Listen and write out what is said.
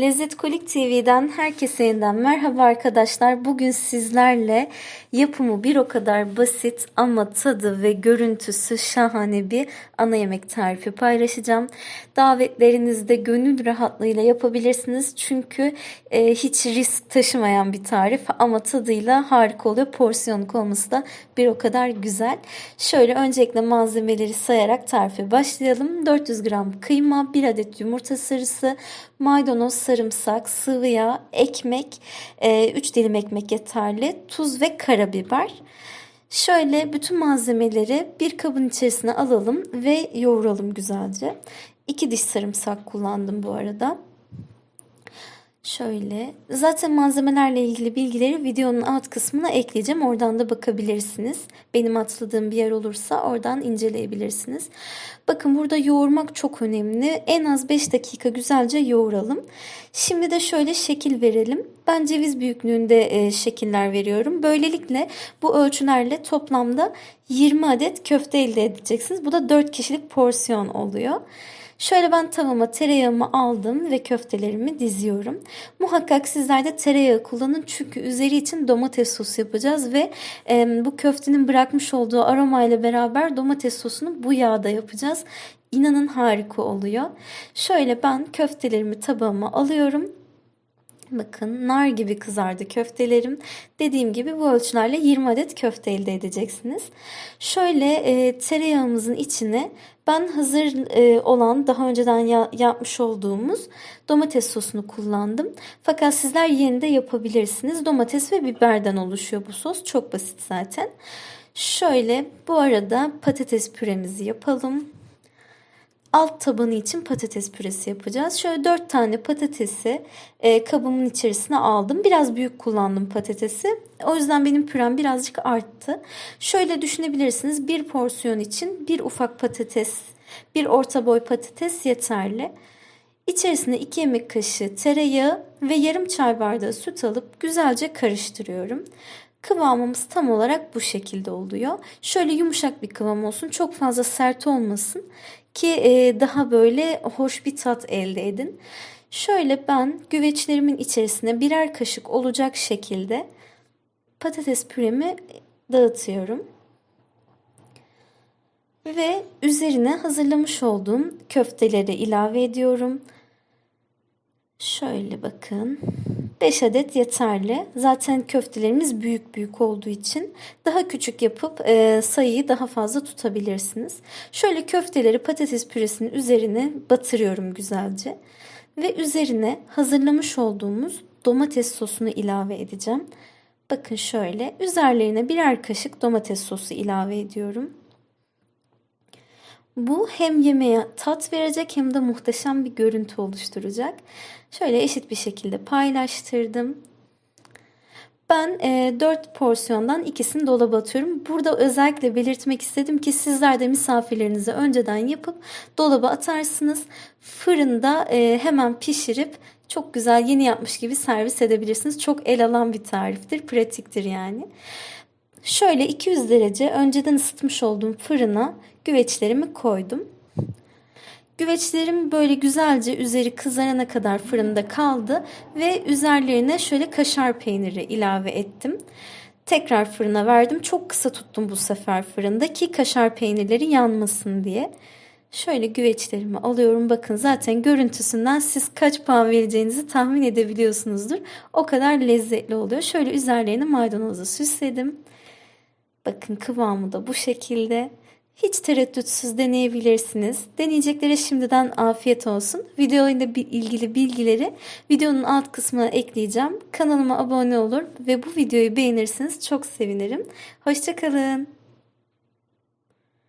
Lezzet Kolik TV'den herkese yeniden merhaba arkadaşlar. Bugün sizlerle yapımı bir o kadar basit ama tadı ve görüntüsü şahane bir ana yemek tarifi paylaşacağım. Davetlerinizde gönül rahatlığıyla yapabilirsiniz. Çünkü e, hiç risk taşımayan bir tarif ama tadıyla harika oluyor. Porsiyonluk olması da bir o kadar güzel. Şöyle öncelikle malzemeleri sayarak tarife başlayalım. 400 gram kıyma, 1 adet yumurta sarısı, maydanoz, sarımsak, sıvı yağ, ekmek, 3 e, dilim ekmek yeterli, tuz ve karabiber. Şöyle bütün malzemeleri bir kabın içerisine alalım ve yoğuralım güzelce. 2 diş sarımsak kullandım bu arada. Şöyle zaten malzemelerle ilgili bilgileri videonun alt kısmına ekleyeceğim. Oradan da bakabilirsiniz. Benim atladığım bir yer olursa oradan inceleyebilirsiniz. Bakın burada yoğurmak çok önemli. En az 5 dakika güzelce yoğuralım. Şimdi de şöyle şekil verelim. Ben ceviz büyüklüğünde e, şekiller veriyorum. Böylelikle bu ölçülerle toplamda 20 adet köfte elde edeceksiniz. Bu da 4 kişilik porsiyon oluyor. Şöyle ben tavama tereyağımı aldım ve köftelerimi diziyorum. Muhakkak sizler de tereyağı kullanın çünkü üzeri için domates sosu yapacağız ve e, bu köftenin bırakmış olduğu aromayla beraber domates sosunu bu yağda yapacağız. İnanın harika oluyor. Şöyle ben köftelerimi tabağıma alıyorum. Bakın nar gibi kızardı köftelerim. Dediğim gibi bu ölçülerle 20 adet köfte elde edeceksiniz. Şöyle e, tereyağımızın içine ben hazır e, olan daha önceden ya, yapmış olduğumuz domates sosunu kullandım. Fakat sizler yerinde yapabilirsiniz. Domates ve biberden oluşuyor bu sos. Çok basit zaten. Şöyle bu arada patates püremizi yapalım alt tabanı için patates püresi yapacağız. Şöyle 4 tane patatesi e, kabımın içerisine aldım. Biraz büyük kullandım patatesi. O yüzden benim pürem birazcık arttı. Şöyle düşünebilirsiniz. Bir porsiyon için bir ufak patates, bir orta boy patates yeterli. İçerisine 2 yemek kaşığı tereyağı ve yarım çay bardağı süt alıp güzelce karıştırıyorum. Kıvamımız tam olarak bu şekilde oluyor. Şöyle yumuşak bir kıvam olsun. Çok fazla sert olmasın ki e, daha böyle hoş bir tat elde edin. Şöyle ben güveçlerimin içerisine birer kaşık olacak şekilde patates püremi dağıtıyorum. Ve üzerine hazırlamış olduğum köfteleri ilave ediyorum. Şöyle bakın. 5 adet yeterli. Zaten köftelerimiz büyük büyük olduğu için daha küçük yapıp e, sayıyı daha fazla tutabilirsiniz. Şöyle köfteleri patates püresinin üzerine batırıyorum güzelce. Ve üzerine hazırlamış olduğumuz domates sosunu ilave edeceğim. Bakın şöyle üzerlerine birer kaşık domates sosu ilave ediyorum. Bu hem yemeğe tat verecek hem de muhteşem bir görüntü oluşturacak. Şöyle eşit bir şekilde paylaştırdım. Ben e, 4 porsiyondan ikisini dolaba atıyorum. Burada özellikle belirtmek istedim ki sizler de misafirlerinize önceden yapıp dolaba atarsınız. Fırında e, hemen pişirip çok güzel yeni yapmış gibi servis edebilirsiniz. Çok el alan bir tariftir, pratiktir yani. Şöyle 200 derece önceden ısıtmış olduğum fırına güveçlerimi koydum. Güveçlerim böyle güzelce üzeri kızarana kadar fırında kaldı ve üzerlerine şöyle kaşar peyniri ilave ettim. Tekrar fırına verdim. Çok kısa tuttum bu sefer fırında ki kaşar peynirleri yanmasın diye. Şöyle güveçlerimi alıyorum. Bakın zaten görüntüsünden siz kaç puan vereceğinizi tahmin edebiliyorsunuzdur. O kadar lezzetli oluyor. Şöyle üzerlerine maydanozla süsledim. Bakın kıvamı da bu şekilde. Hiç tereddütsüz deneyebilirsiniz. Deneyeceklere şimdiden afiyet olsun. Videoyla ilgili bilgileri videonun alt kısmına ekleyeceğim. Kanalıma abone olur ve bu videoyu beğenirseniz çok sevinirim. Hoşçakalın.